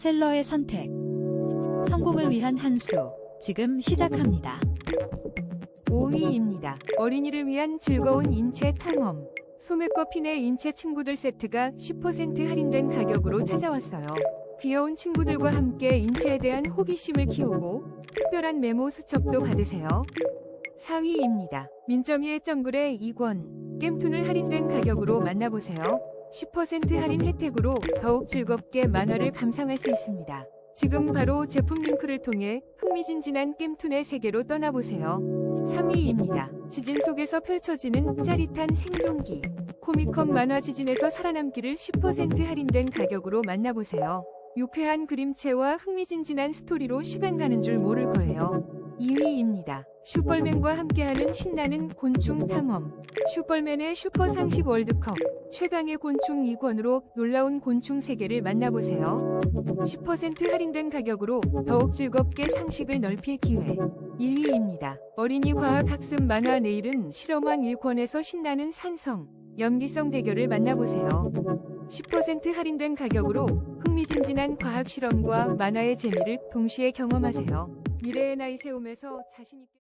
셀러의 선택. 성공을 위한 한 수. 지금 시작합니다. 5위입니다. 어린이를 위한 즐거운 인체 탐험. 소매꺼핀의 인체 친구들 세트가 10% 할인된 가격으로 찾아왔어요. 귀여운 친구들과 함께 인체에 대한 호기심을 키우고 특별한 메모 수첩도 받으세요. 4위입니다. 민점이의 정글의 2권. 겜툰을 할인된 가격으로 만나보세요. 10% 할인 혜택으로 더욱 즐겁게 만화를 감상할 수 있습니다. 지금 바로 제품 링크를 통해 흥미진진한 겜툰의 세계로 떠나보세요. 3위입니다. 지진 속에서 펼쳐지는 짜릿한 생존기. 코미컨 만화 지진에서 살아남기를 10% 할인된 가격으로 만나보세요. 유쾌한 그림체와 흥미진진한 스토리로 시간 가는 줄 모를 거예요. 2위입니다. 슈퍼맨과 함께하는 신나는 곤충 탐험. 슈퍼맨의 슈퍼 상식 월드컵. 최강의 곤충 2권으로 놀라운 곤충 세계를 만나보세요. 10% 할인된 가격으로 더욱 즐겁게 상식을 넓힐 기회. 1위입니다. 어린이 과학 학습 만화 내일은 실험왕 1권에서 신나는 산성, 염기성 대결을 만나보세요. 10% 할인된 가격으로 흥미진진한 과학 실험과 만화의 재미를 동시에 경험하세요. 미래의 나이 세움에서 자신 있게